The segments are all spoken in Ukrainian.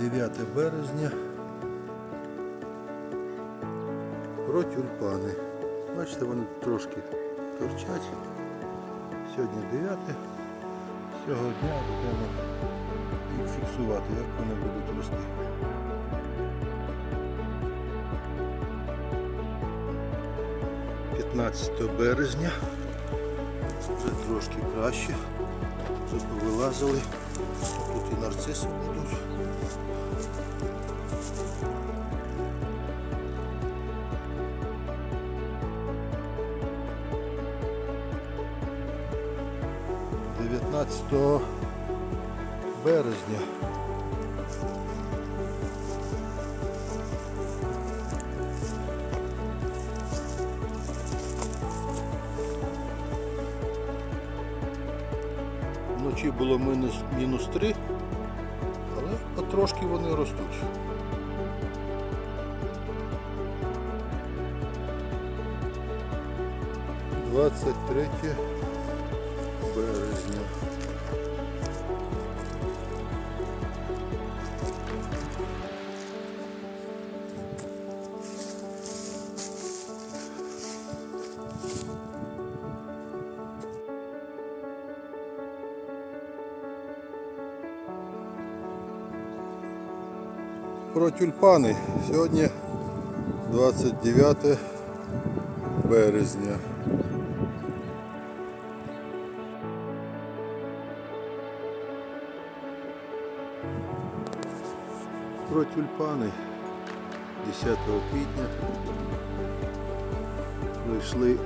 9 березня. Про тюльпани. Бачите, вони трошки торчать. Сьогодні 9. Цього дня будемо їх фіксувати, як вони будуть рости. «15 березня. Вже трошки краще. Вже повилазили. Тут і нарциси будуть. Дев'ятнадцятого березня. Вночі було мінус 3, але потрошки вони ростуть. Двадцять третє березня. Про тюльпани. Сьогодні 29 березня. Про тюльпани 10 квітня пройшли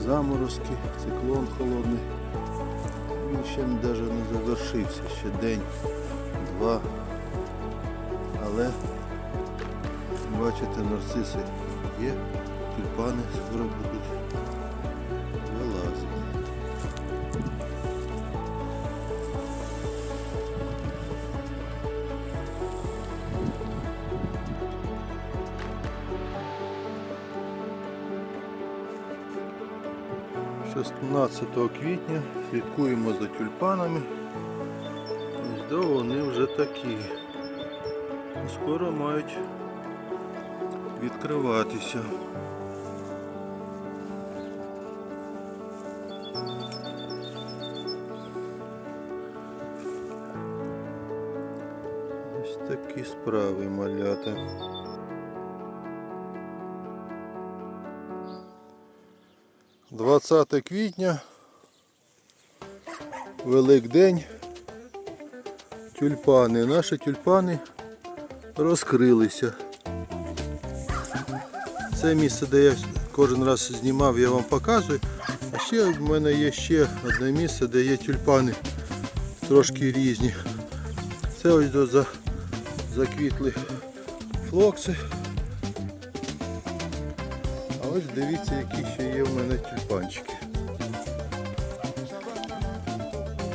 заморозки, циклон холодний. Він ще навіть не завершився, ще день, два. Але бачите, нарциси є, тюльпани скоро будуть 16 квітня слідкуємо за тюльпанами. Ось да вони вже такі. Скоро мають відкриватися. Ось такі справи малята. Двадцяте квітня, Великдень, тюльпани. Наші тюльпани розкрилися. Це місце, де я кожен раз знімав, я вам показую. А ще в мене є ще одне місце, де є тюльпани трошки різні. Це ось за, заквітли флокси. Ось дивіться, які ще є в мене тюльпанчики.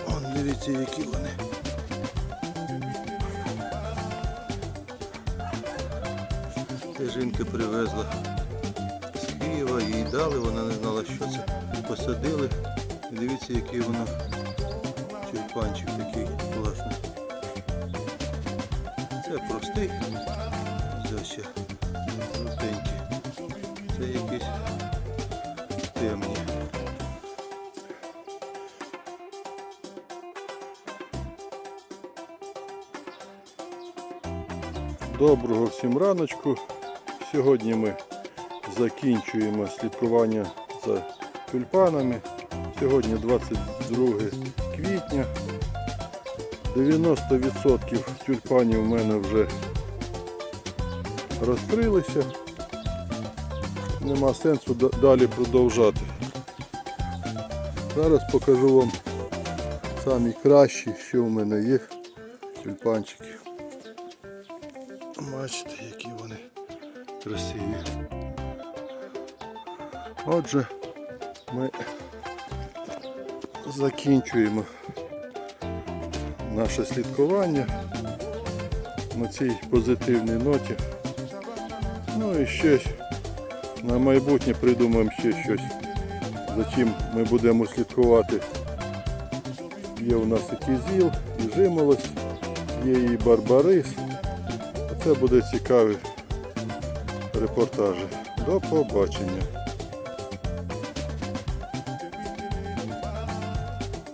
Он дивіться, які вони. Це жінка привезла з Києва, їй дали, вона не знала, що це. Посадили. Дивіться, який воно тюльпанчик такий класний. Це простий, це ще Доброго всім раночку. Сьогодні ми закінчуємо слідкування за тюльпанами. Сьогодні 22 квітня. 90% тюльпанів в мене вже розкрилися. Нема сенсу далі продовжати. Зараз покажу вам самі кращі, що в мене є тюльпанчики. Бачите, які вони красиві. Отже, ми закінчуємо наше слідкування на цій позитивній ноті. Ну і ще на майбутнє придумаємо ще щось, за чим ми будемо слідкувати. Є у нас і кізіл, і жимолость. є і барбарис. Це буде цікаві репортажі. До побачення.